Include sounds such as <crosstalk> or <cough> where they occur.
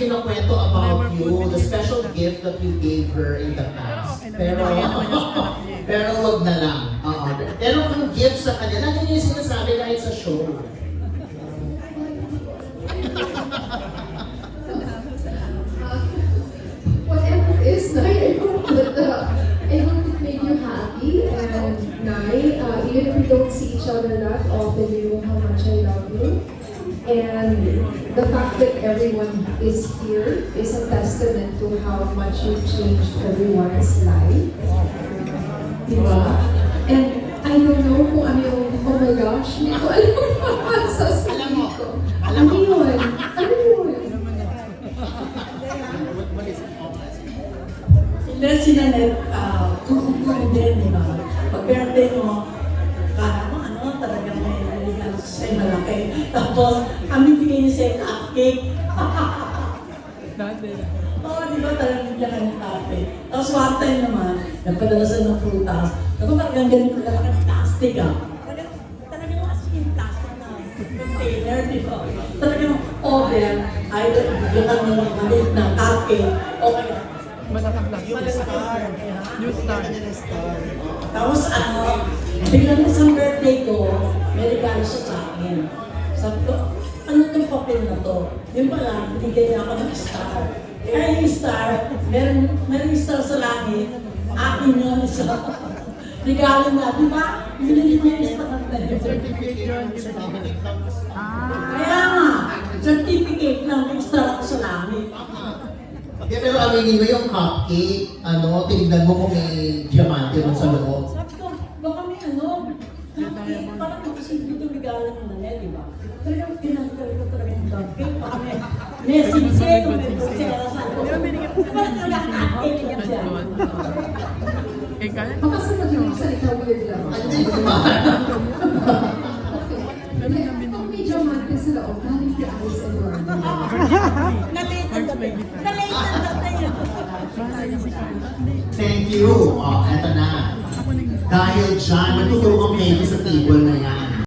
Kinakwento about you, the special gift that you gave her in the past. Pero, <laughs> pero wag na lang. Oo. Pero kung gift sa kanya, lagi niya yung sinasabi kahit sa show. whatever it is, Nay, I hope that uh, I hope it made you happy. And Nay, uh, even if we don't see each other that often, you know how much I love you. And the fact that everyone is here is a testament to how much you've changed everyone's life. Diba? And I don't know kung ano yung, oh my gosh, hindi ko alam ang <laughs> sasabihin ko. Alam mo. Ano yun? Ano yun? Sila sila na uh, kukukuhin din, di ba? Pag birthday mo, sa'yo malaki. Tapos, ang bibigay niya sa'yo cupcake. <laughs> Oo, di ba talagang bigyan ka ng cupcake. Tapos one time naman, nagpadala sa ng prutas. Ako talagang ganito kalaki ng plastic ah. Talagang, talagang as in plastic na container, di ba? Talagang over, either bigyan ka ng maliit na cupcake, o kaya Yung star. New star. Yung star. Tapos ano, biglang may regalo siya sa akin. Sabi ko, ano itong papel na to? Yung pala, binigyan niya ako ng star. Yung star, meron, meron star sa langit, akin yun <laughs> siya. regalo na, di ba? Binili niya yung star na yun. Kaya nga, certificate lang, may star ako sa langit. Pero aminin mo yung cupcake, ano, tinignan mo kung may diamante ron sa loob. Sabi ko, baka may ano, cupcake, parang nakasimple itong regalo ng nanay, di ba? Talagang pinagkal ko talaga yung cupcake, baka may message eh, kung may pulsera sa. Diba talaga cupcake yan siya? Sa nag salita weird lang. Kung may diamante sa loob, galing kay Alice Eduardo. Nalate ang dating. Nalate ang dating. Thank you. Oh, eto na. Dahil dyan, matutulong kayo sa table na yan.